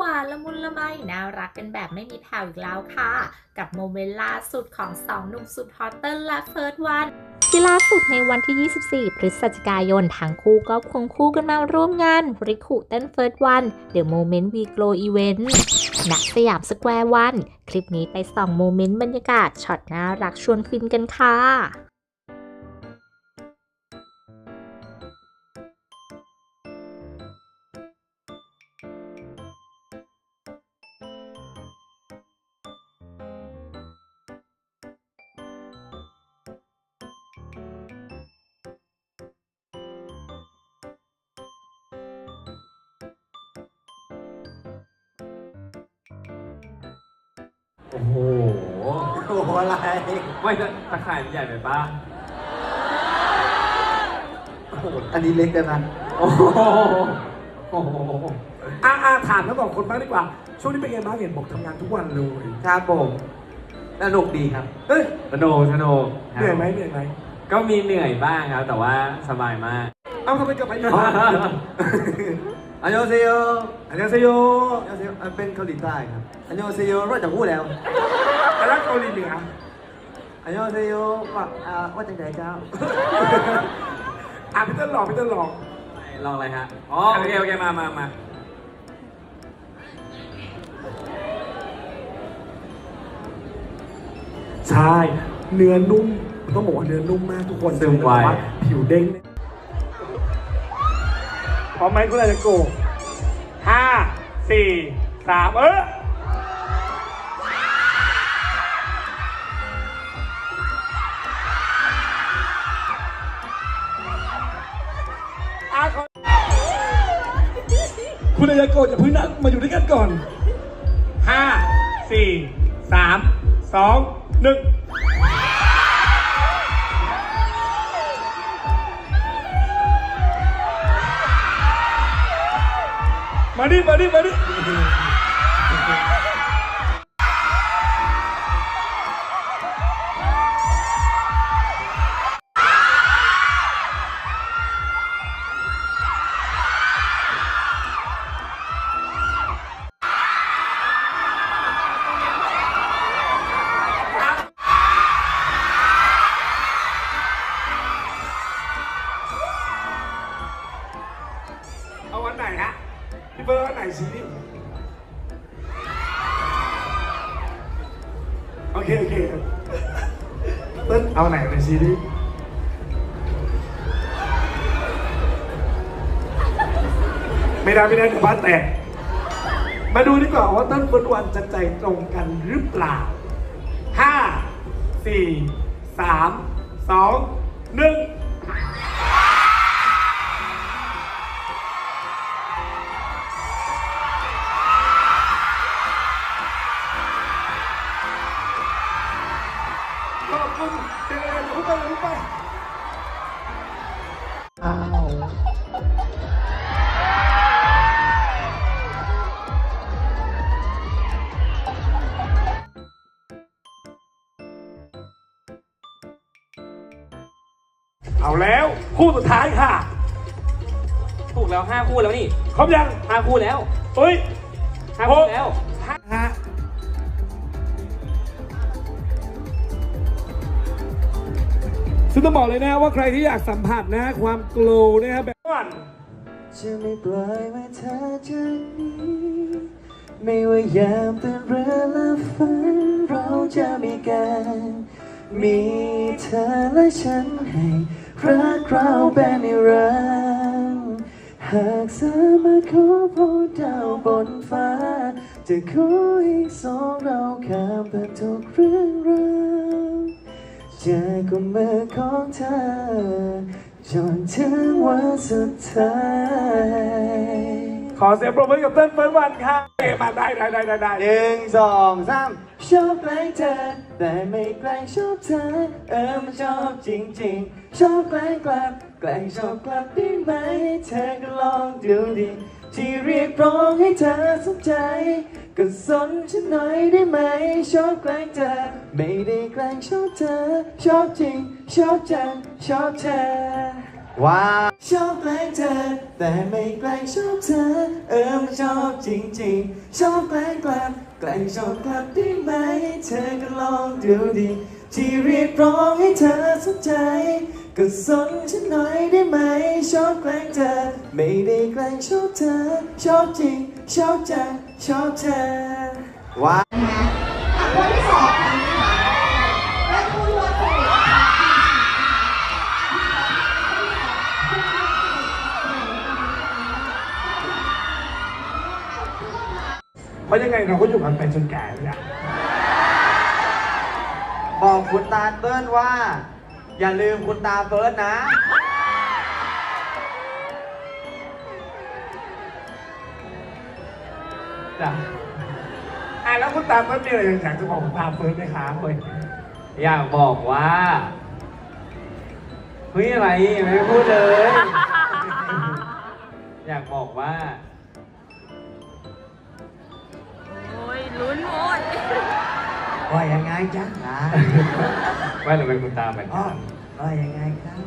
วาหวานละมุนละไมน่ารักกันแบบไม่มีแผ่วอีกแล้วค่ะ กับโมเมนต์ล่าสุดของสองหนุ่มสุดฮอตเติ้ลและเฟิร์สวันที่ล่าสุดในวันที่ 24 พฤศจิกายนทั้งคู่ก็ควงคู่กันมาร่วมงานริคุเต้นเฟิร์สวันเดอะโมเมนต์วีโกลอีเวนต์ณสยามสแควร์วัน คลิปนี้ไปส่องโมเมนต์บรรยากาศช็อตน่ารักชวนฟินกันค่ะ โอ้โห โอ้โหอะไรไม่ตะตะข่ายมันใหญ่ไปปะโอ้โหอันนี้เล็กกันนะโอ้โหโอ้โหอ่าอ่าถามทั้งสองคนบ้างดีกว่า ช่วงนี้เป็นไงบ้างเห็นบอกทำงานทุกวันเลยครับผมสนุกดีครับเอ้ยสนุกสนุกเหนื่อยไหมเหนื่อยไหมก็มีเหนื่อยบ้างครับ แต่ว่าสบายมาก เอ้าทำไมกลับมาอยู่ อันยองเซโยอันนี้เซโยอันยองเซโยอันเป็นเกาหลีใต้ครับอันยองเซโยรู้จักพูดแล้วแล้วเกาหลีเหนืออันยองเซโยว่าอ่าว่าจังไดเจ้าอะพี่เต้นหลอกพี่เต้นหลอกลองอะไรฮะ อ๋อ โอเค โอเค มามามาใช่ เนื้อนุ่ม ต้องบอกว่าเนื้อนุ่มมากทุกคนซึมไวแต่าผิวเด้งเนี่ย พร้อมไหมคุณอาจจะโกะห้าสี่สามเอออะขอคุณอายาโกะอย่าเพิ่งนั่งมาอยู่ด้วยกันก่อนห้าสี่สามสองหนึ่ง มาดิมาดิมาดิ เค โอเคเต้นเอาไหนไปซีดีไม่ได้ไม่ได้ถึงบ้านแตกมาดูดีกว่าว่าเต้นเบิดวันจะใจตรงกันหรือเปล่าห้าสี่สามสองหนึ่ง เอาแล้วคู่สุดท้ายค่ะถูกแล้วห้าคู่แล้วนี่ครบยังห้าคู่แล้วเฮ้ยห้าคู่แล้วฮะซึ่งต้องบอกเลยนะว่าใครที่อยากสัมผัสนะความโกลว์นะครับแบบวันจะไม่ปล่อยไว้เธอจากนี้ไม่ว่ายามตื่นเรือและฝันเราจะมีกัน มีเธอและฉันให้ รักเราเป็นนิรันดร์หากสามารถขอพรดาวบนฟ้า จะขอให้สองเราข้ามผ่านทุกเรื่องราวจากกุมมือของเธอจนถึงวันสุดท้าย ขอเสียงปรบมือกับเต้นเฟิร์สวันค่ะเอ๊ะมาได้ได้ได้ได้ได้หนึ่งสองสามชอบใกล้เธอแต่ไม่ใกล้ชอบเธอเออมันชอบจริงๆ ชอบใกล้กลับใกล้ชอบกลับได้ไหมเธอก็ลองดูดิที่เรียกร้องให้เธอสนใจ ก็สนฉันหน่อยได้ไหม ชอบใกล้เธอ ไม่ได้แกล้งชอบเธอ ชอบจริง ชอบจัง ชอบเธอ ว้าว ชอบแกล้งเธอ แต่ไม่แกล้งชอบเธอ เออมันชอบจริงๆ ชอบแกล้งกลับแกล้งชอบกลับได้ไหม เธอก็ลองดูดิที่เรียกร้องให้เธอสนใจ ก็สนฉันหน่อยได้ไหม ชอบแกล้งเธอ ไม่ได้แกล้งชอบเธอ ชอบจริง ชอบจังชอบเธอว้าว คนที่สอง เพราะยังไงเราก็อยู่กันไปจนแก่เนี่ยบอกคุณตาเติ้ลว่า อย่าลืมคุณตาเฟิร์สนะ จ้ะอะแล้วคุณตาเฟิร์สมีอะไรอยากจะบอกคุณตาเฟิร์สไหมคะเฮ้ยอยากบอกว่าเฮ้ยอะไรยังไม่พูดเลย อยากบอกว่า ลุ้นโหดว่ายังไงจ๊ะนะไม่เราเป็นคุณตาเหมือนอ๋อกันว่ายังไงครับ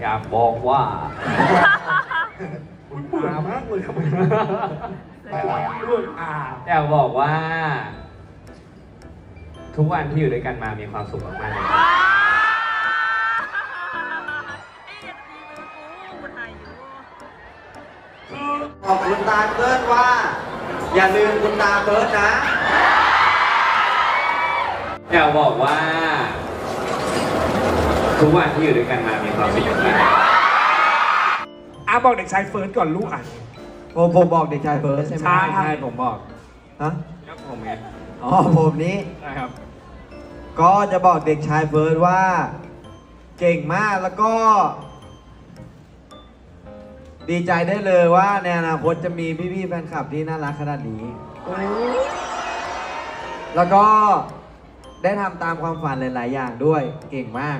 อยากบอกว่าคุณเบื่อมากเลยครับไปละเรื่องอ่าอยากบอกว่า ทุกวันที่อยู่ด้วยกันมามีความสุขมากๆเลยครับบอกคุณตาเติ้ลว่า อย่าลืมคุณตาเฟิร์สนะอยากบอกว่า ทุกวันที่อยู่ด้วยกันมามีความสุขมากอะบอกเด็กชายเฟิร์สก่อนลูกอะ ผมผมบอกเด็กชายเฟิร์สใช่ไหมใช่ๆใช่ผมบอกฮะครับผมไงอ๋อผมนี้นะครับ ก็จะบอกเด็กชายเฟิร์สว่า เก่งมากแล้วก็ ดีใจได้เลยว่าในอนาคตจะมีพี่ๆแฟนคลับที่น่ารักขนาดนี้ แล้วก็ได้ทำตามความฝันหลาย ๆ อย่างด้วย เก่งมาก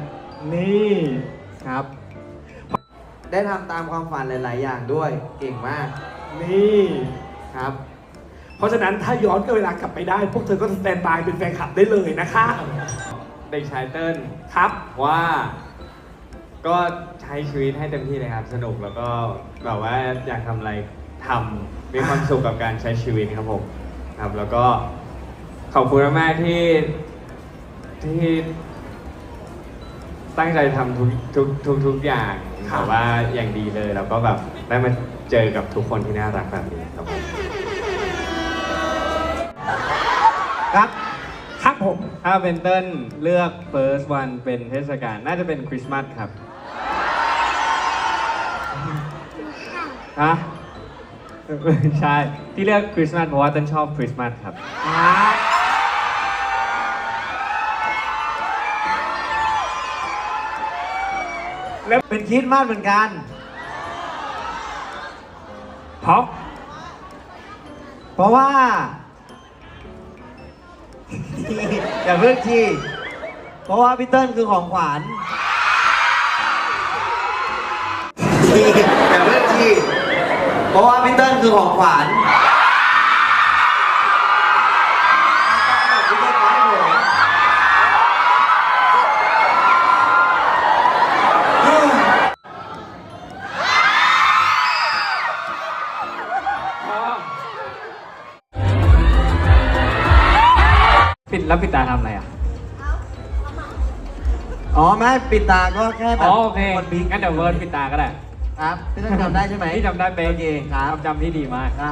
นี่ครับ ได้ทำตามความฝันหลาย ๆ อย่างด้วย เก่งมากนี่ครับ เพราะฉะนั้นถ้าย้อนเวลากลับไปได้ พวกเธอก็สแตนบายเป็นแฟนคลับได้เลยนะคะ เด็กชายเติ้ลครับว่าก็ใช้ชีวิตให้เต็มที่เลยครับ สนุกแล้วก็แบบว่าอยากทำอะไรทำมีความสุขกับการใช้ชีวิตครับผมครับ แล้วก็ขอบคุณมากๆที่ที่ตั้งใจทำทุกทุกทุกทุกอย่างครับแบบว่าอย่างดีเลยแล้วก็แบบได้มาเจอกับทุกคนที่น่ารักแบบนี้ครับผม ครับครับผม ถ้าเป็นเติ้ลเลือก first one เป็นเทศกาลน่าจะเป็นคริสต์มาสครับ ฮะ ใช่ ที่เลือกคริสต์มาสเพราะว่าเติ้ลชอบคริสต์มาสครับ แล้วเป็นคริดมากเหมือนกันเพราะเพราะว่า อย่าเพิ่งทีเพราะว่าพี่เติ้ลคือของขวัญอย่าเพิ่งที เพราะว่าพี่เติ้ลคือของขวัญพี่เติ้ลขอให้ผมปิดแล้วปิดตาทำอะไรอะ อ๋อไม่ปิดตาก็แค่แบอ๋บอโอเคกดบิ๊กงั้นเดี๋ยวเวิร์ดปิดตาก็ได้ ครับพี่เติ้ลจำได้ใช่ไหมที่จำได้เป็นโอเคครับความจำที่ดีมากได้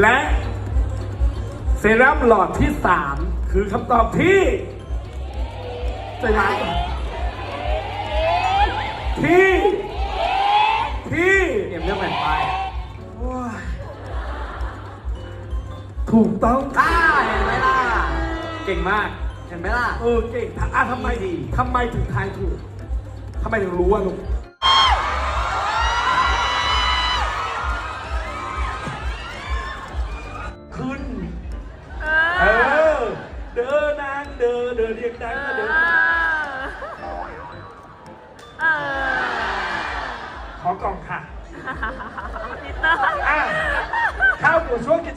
และเซรั่มหลอดที่ 3 คือคำตอบที่ ใจร้ายที่ที่เตรียมเรื่องแผ่นป้ายถูกต้องอ่าเห็นไหมล่ะ เก่งมาก เห็นไหมล่ะ เออเก่งอะทำไมทำไมถึงทายถูกทำไมถึงรู้อะลูกขึ้น เออ เดินนางเดิน กล่องค่ะ อะข้าวสู่ช่วงกิจ